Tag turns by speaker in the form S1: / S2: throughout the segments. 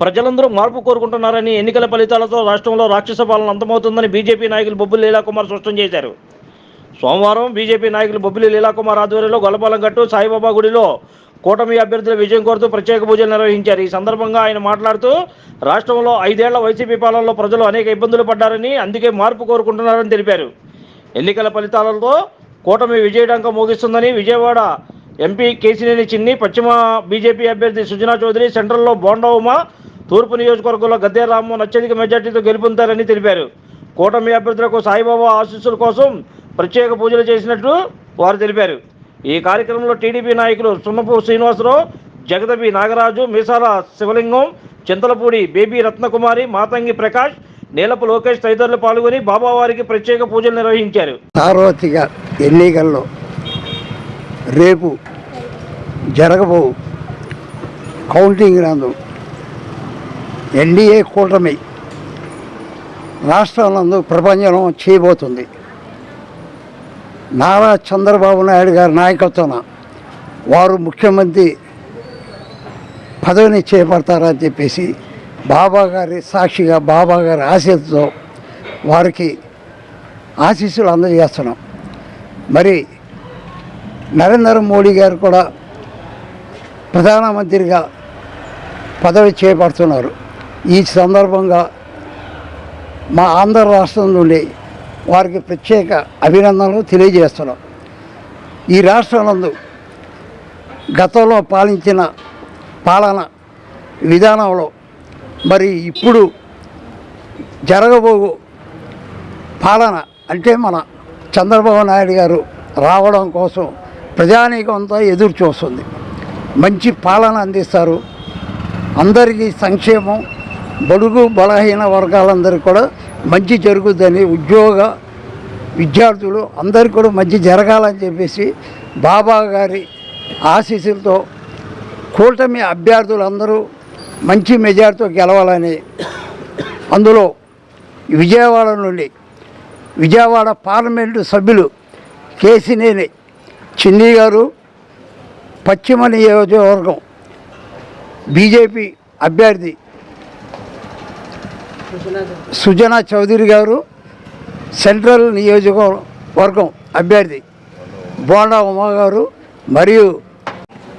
S1: ప్రజలందరూ మార్పు కోరుకుంటున్నారని ఎన్నికల ఫలితాలతో రాష్ట్రంలో రాక్షస పాలన అంతమవుతుందని బీజేపీ నాయకులు బొబ్బులు లీలాకుమార్ స్పష్టం చేశారు. సోమవారం బీజేపీ నాయకులు బొబ్బిలి లీలాకుమార్ ఆధ్వర్యంలో గొల్లపాలెం గట్టు సాయిబాబా గుడిలో కూటమి అభ్యర్థుల విజయం కోరుతూ ప్రత్యేక పూజలు నిర్వహించారు. ఈ సందర్భంగా ఆయన మాట్లాడుతూ రాష్ట్రంలో ఐదేళ్ళ వైసీపీ పాలనలో ప్రజలు అనేక ఇబ్బందులు పడ్డారని అందుకే మార్పు కోరుకుంటున్నారని తెలిపారు. ఎన్నికల ఫలితాలతో కూటమి విజయడంక మోగిస్తుందని విజయవాడ ఎంపీ కేసినేని చిన్ని పశ్చిమ బీజేపీ అభ్యర్థి సుజనా చౌదరి సెంట్రల్లో బోండా ఉమా తూర్పు నియోజకవర్గంలో గద్దే రామ్మోహన్ అత్యధిక మెజార్టీతో గెలుపొందారని తెలిపారు. కూటమి అభ్యర్థులకు సాయిబాబా ఆశీస్సుల కోసం ప్రత్యేక పూజలు చేసినట్లు వారు తెలిపారు. ఈ కార్యక్రమంలో టీడీపీ నాయకులు సున్నపు శ్రీనివాసరావు జగదబి నాగరాజు మీసాల శివలింగం చింతలపూడి బేబీ రత్నకుమారి మాతంగి ప్రకాష్ నీలపు లోకేష్ తదితరులు పాల్గొని బాబావారికి ప్రత్యేక పూజలు నిర్వహించారు.
S2: సార్వత్రిక ఎన్నికల్లో రేపు జరగబో కౌంటింగ్ నందు ఎన్డీఏ కూటమి రాష్ట్రాలందు ప్రపంచం చేయబోతుంది. నారా చంద్రబాబు నాయుడు గారి నాయకత్వాన వారు ముఖ్యమంత్రి పదవిని చేపడతారని చెప్పేసి బాబా గారి సాక్షిగా బాబా గారి ఆశీస్సుతో వారికి ఆశీస్సులు అందజేస్తున్నాం. మరి నరేంద్ర మోడీ గారు కూడా ప్రధానమంత్రిగా పదవి చేపడుతున్నారు. ఈ సందర్భంగా మా ఆంధ్ర రాష్ట్రం నుండి వారికి ప్రత్యేక అభినందనలు తెలియజేస్తున్నాం. ఈ రాష్ట్రంలో గతంలో పాలించిన పాలన విధానంలో మరి ఇప్పుడు జరగబోగు పాలన అంటే మన చంద్రబాబు నాయుడు గారు రావడం కోసం ప్రజానీకం అంతా ఎదురు చూస్తుంది మంచి పాలన అందిస్తారు. అందరికీ సంక్షేమం బడుగు బలహీన వర్గాలందరికీ కూడా మంచి జరుగుద్దని ఉద్యోగ విద్యార్థులు అందరికీ కూడా మంచి జరగాలని చెప్పేసి బాబా గారి ఆశీస్సులతో కూటమి అభ్యర్థులందరూ మంచి మెజార్టీతో గెలవాలని అందులో విజయవాడ నుండి విజయవాడ పార్లమెంటు సభ్యులు కేసినేని చిన్ని గారు పశ్చిమ నియోజకవర్గం బీజేపీ అభ్యర్థి సుజనా చౌదరి గారు సెంట్రల్ నియోజకవర్గం అభ్యర్థి. బోండా ఉమా గారు మరియు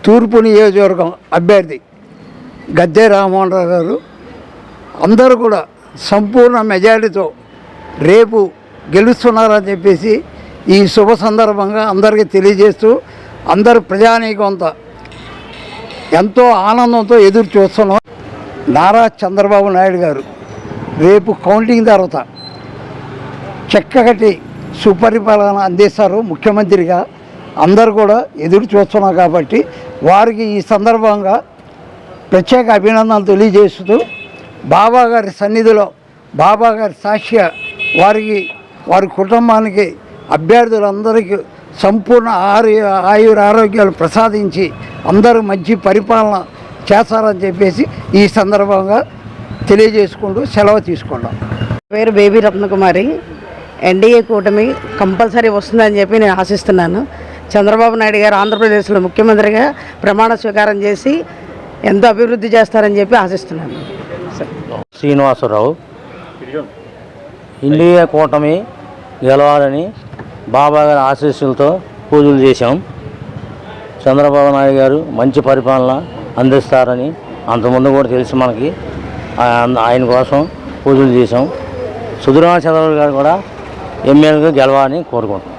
S2: తూర్పు నియోజకవర్గం అభ్యర్థి. గద్దె రామ్మోహన్ రావు గారు. అందరూ కూడా సంపూర్ణ మెజారిటీతో రేపు గెలుస్తున్నారని చెప్పేసి ఈ శుభ సందర్భంగా అందరికీ తెలియజేస్తూ అందరు ప్రజానీకం ఎంతో ఆనందంతో ఎదురు చూస్తున్నాం. నారా చంద్రబాబు నాయుడు గారు. రేపు కౌంటింగ్ తర్వాత చక్కటి సుపరిపాలన అందిస్తారు ముఖ్యమంత్రిగా. అందరు కూడా ఎదురు చూస్తున్నాం కాబట్టి వారికి ఈ సందర్భంగా ప్రత్యేక అభినందనలు తెలియజేస్తూ బాబా గారి సన్నిధిలో బాబా గారి సాక్షిగా వారికి వారి కుటుంబానికి అభ్యర్థులందరికీ సంపూర్ణ ఆరు ఆయుర ఆరోగ్యాలు ప్రసాదించి అందరూ మంచి పరిపాలన చేస్తారని చెప్పేసి ఈ సందర్భంగా తెలియజేసుకుంటూ సెలవు తీసుకుంటాం.
S3: పేరు బేబీ రత్నకుమారి. ఎన్డీఏ కూటమి కంపల్సరీ వస్తుందని చెప్పి నేను ఆశిస్తున్నాను. చంద్రబాబు నాయుడు గారు ఆంధ్రప్రదేశ్లో ముఖ్యమంత్రిగా ప్రమాణ స్వీకారం చేసి ఎంతో అభివృద్ధి చేస్తారని చెప్పి ఆశిస్తున్నాను.
S4: శ్రీనివాసరావు ఇండియా కూటమి గెలవాలని బాబా గారి ఆశీస్సులతో పూజలు చేశాం. చంద్రబాబు నాయుడు గారు మంచి పరిపాలన అందిస్తారని అంతకుముందు కూడా తెలుసు మనకి. ఆయన కోసం పూజలు చేసాం సుధురామ చంద్రబాబు గారు కూడా ఎమ్మెల్యేగా గెలవాలని కోరుకుంటున్నాం.